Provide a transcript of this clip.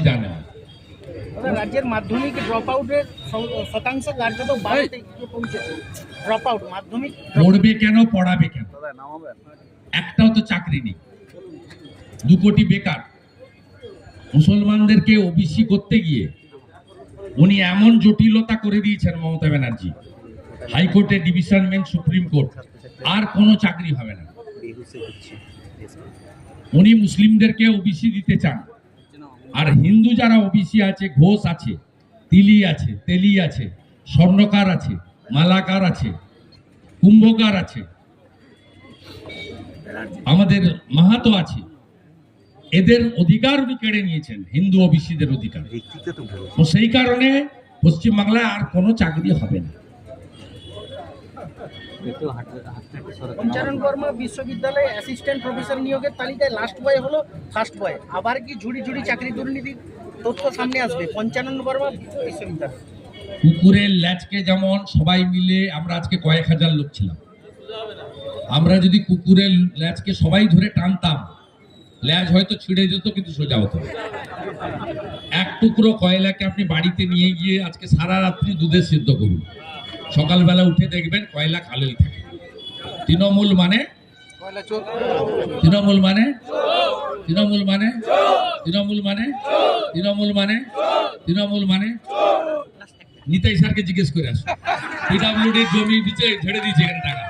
বেশি জানে? রাজ্যের মাধ্যমিক ড্রপ আউটের শতাংশ কার্যত বাড়তে পৌঁছেছে। ড্রপ আউট মাধ্যমিক পড়বে কেন পড়াবে কেন? একটাও তো চাকরি নেই। দু কোটি বেকার। মুসলমানদেরকে ওবিসি করতে গিয়ে উনি এমন জটিলতা করে দিয়েছেন মমতা ব্যানার্জি। হাইকোর্টে ডিভিশন বেঞ্চ সুপ্রিম কোর্ট। আর কোনো চাকরি হবে না। উনি মুসলিমদেরকে ওবিসি দিতে চান। আর হিন্দু যারা ওবিসি আছে ঘোষ আছে তিলি আছে তেলি আছে স্বর্ণকার আছে মালাকার আছে কুম্ভকার আছে আমাদের মাহাতো আছে এদের অধিকার উনি কেড়ে নিয়েছেন হিন্দু ওবিসিদের অধিকার। তো সেই কারণে পশ্চিমবাংলায় আর কোনো চাকরি হবে না। পঞ্চানন বর্মা বিশ্ববিদ্যালয়ে অ্যাসিস্ট্যান্ট প্রফেসর নিয়োগের তালিকায় লাস্ট বয় হলো ফার্স্ট বয় আবার কি ঝুড়ি ঝুড়ি চাকরি দুর্নীতির তথ্য সামনে আসবে? পঞ্চানন বর্মা বিশ্ববিদ্যালয়। কুকুরের ল্যাচকে যেমন সবাই মিলে আমরা আজকে কয়েক হাজার লোক ছিলাম। আমরা যদি কুকুরের ল্যাচকে সবাই ধরে টানতাম ল্যাচ হয়তো ছিঁড়ে যেত কিন্তু সোজা হতো এক টুকরো কয়লাকে আপনি বাড়িতে নিয়ে গিয়ে আজকে সারা রাত্রি দুধে সিদ্ধ করুন। সকালবেলা উঠে দেখবেন কয়লা খালেল থাকে। তৃণমূল মানে? তৃণমূল মানে? তৃণমূল মানে? তৃণমূল মানে? তৃণমূল মানে? তৃণমূল মানে? নিতাই স্যারকে জিজ্ঞেস করে আসো পিডাব্লিউডির জমি দিচ্ছে ছেড়ে দিয়েছে এখানে টাকা।